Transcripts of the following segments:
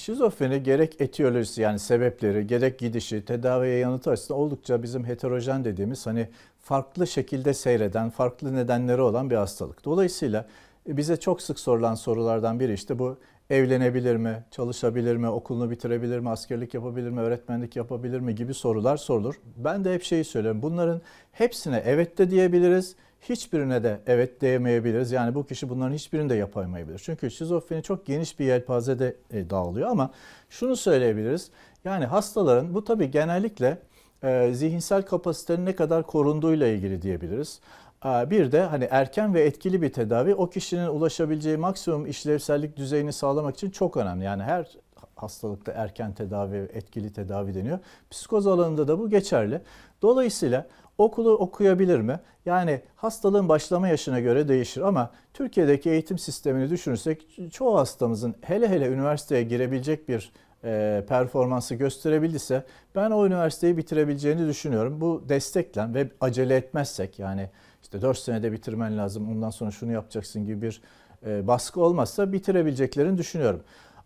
Şizofreni gerek etiyolojisi yani sebepleri, gerek gidişi, tedaviye yanıtı açısından oldukça bizim heterojen dediğimiz hani farklı şekilde seyreden, farklı nedenleri olan bir hastalık. Dolayısıyla bize çok sık sorulan sorulardan biri işte bu evlenebilir mi, çalışabilir mi, okulunu bitirebilir mi, askerlik yapabilir mi, öğretmenlik yapabilir mi gibi sorular sorulur. Ben de hep şeyi söylüyorum. Bunların hepsine evet de diyebiliriz. Hiçbirine de evet diyemeyebiliriz. Yani bu kişi bunların hiçbirini de yapamayabilir. Çünkü şizofreni çok geniş bir yelpazede e, dağılıyor ama şunu söyleyebiliriz. Yani hastaların bu tabii genellikle e, zihinsel kapasitenin ne kadar korunduğuyla ilgili diyebiliriz. E, Bir de hani erken ve etkili bir tedavi o kişinin ulaşabileceği maksimum işlevsellik düzeyini sağlamak için çok önemli. Yani her hastalıkta erken tedavi, etkili tedavi deniyor. Psikoz alanında da bu geçerli. Dolayısıyla okulu okuyabilir mi? Yani hastalığın başlama yaşına göre değişir ama Türkiye'deki eğitim sistemini düşünürsek çoğu hastamızın hele hele üniversiteye girebilecek bir e, performansı gösterebildiyse ben o üniversiteyi bitirebileceğini düşünüyorum. Bu desteklen ve acele etmezsek yani işte 4 senede bitirmen lazım ondan sonra şunu yapacaksın gibi bir e, baskı olmazsa bitirebileceklerini düşünüyorum.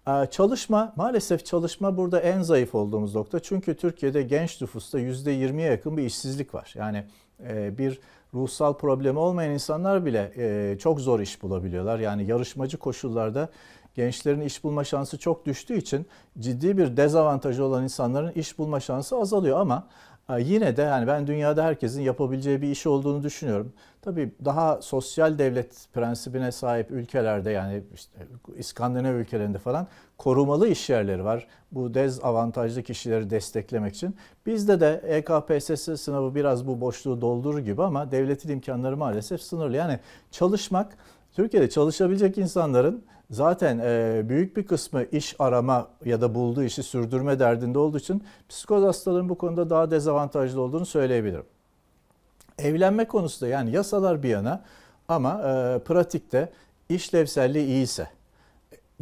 Ee, Çalışma, maalesef çalışma burada en zayıf olduğumuz nokta. Çünkü Türkiye'de genç nüfusta %20'ye yakın bir işsizlik var. Yani e, bir ruhsal problemi olmayan insanlar bile e, çok zor iş bulabiliyorlar. Yani yarışmacı koşullarda gençlerin iş bulma şansı çok düştüğü için ciddi bir dezavantajı olan insanların iş bulma şansı azalıyor ama yine de yani ben dünyada herkesin yapabileceği bir iş olduğunu düşünüyorum. Tabii daha sosyal devlet prensibine sahip ülkelerde yani işte İskandinav ülkelerinde falan korumalı iş yerleri var. Bu dezavantajlı kişileri desteklemek için. Bizde de EKPSS sınavı biraz bu boşluğu doldurur gibi ama devletin imkanları maalesef sınırlı. Yani çalışmak Türkiye'de çalışabilecek insanların zaten e, büyük bir kısmı iş arama ya da bulduğu işi sürdürme derdinde olduğu için psikoz hastaların bu konuda daha dezavantajlı olduğunu söyleyebilirim. Evlenme konusunda yani yasalar bir yana ama e, pratikte işlevselliği iyiyse,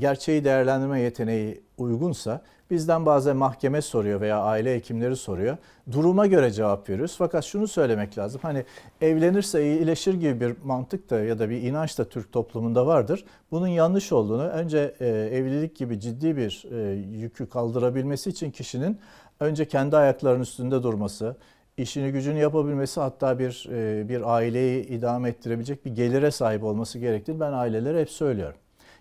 gerçeği değerlendirme yeteneği uygunsa bizden bazen mahkeme soruyor veya aile hekimleri soruyor. Duruma göre cevap veriyoruz. Fakat şunu söylemek lazım. Hani evlenirse iyileşir gibi bir mantık da ya da bir inanç da Türk toplumunda vardır. Bunun yanlış olduğunu önce e, evlilik gibi ciddi bir e, yükü kaldırabilmesi için kişinin önce kendi ayaklarının üstünde durması, işini gücünü yapabilmesi hatta bir e, bir aileyi idame ettirebilecek bir gelire sahip olması gerektiğini ben ailelere hep söylüyorum.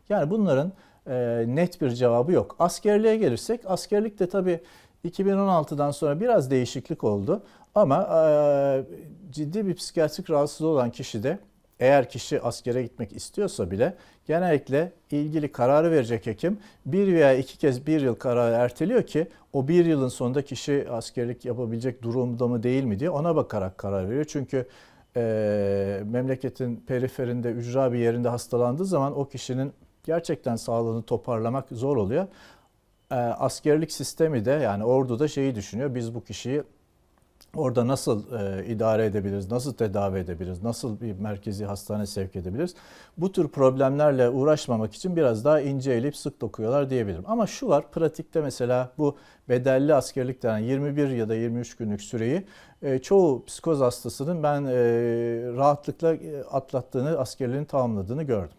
Yani bunların e, net bir cevabı yok. Askerliğe gelirsek askerlik de tabii 2016'dan sonra biraz değişiklik oldu ama e, ciddi bir psikiyatrik rahatsızlığı olan kişi de eğer kişi askere gitmek istiyorsa bile genellikle ilgili kararı verecek hekim bir veya iki kez bir yıl kararı erteliyor ki o bir yılın sonunda kişi askerlik yapabilecek durumda mı değil mi diye ona bakarak karar veriyor. Çünkü e, memleketin periferinde ücra bir yerinde hastalandığı zaman o kişinin gerçekten sağlığını toparlamak zor oluyor. E, askerlik sistemi de yani orduda şeyi düşünüyor biz bu kişiyi Orada nasıl e, idare edebiliriz, nasıl tedavi edebiliriz, nasıl bir merkezi hastane sevk edebiliriz? Bu tür problemlerle uğraşmamak için biraz daha ince elip sık dokuyorlar diyebilirim. Ama şu var, pratikte mesela bu bedelli askerlik denen 21 ya da 23 günlük süreyi e, çoğu psikoz hastasının ben e, rahatlıkla e, atlattığını, askerliğini tamamladığını gördüm.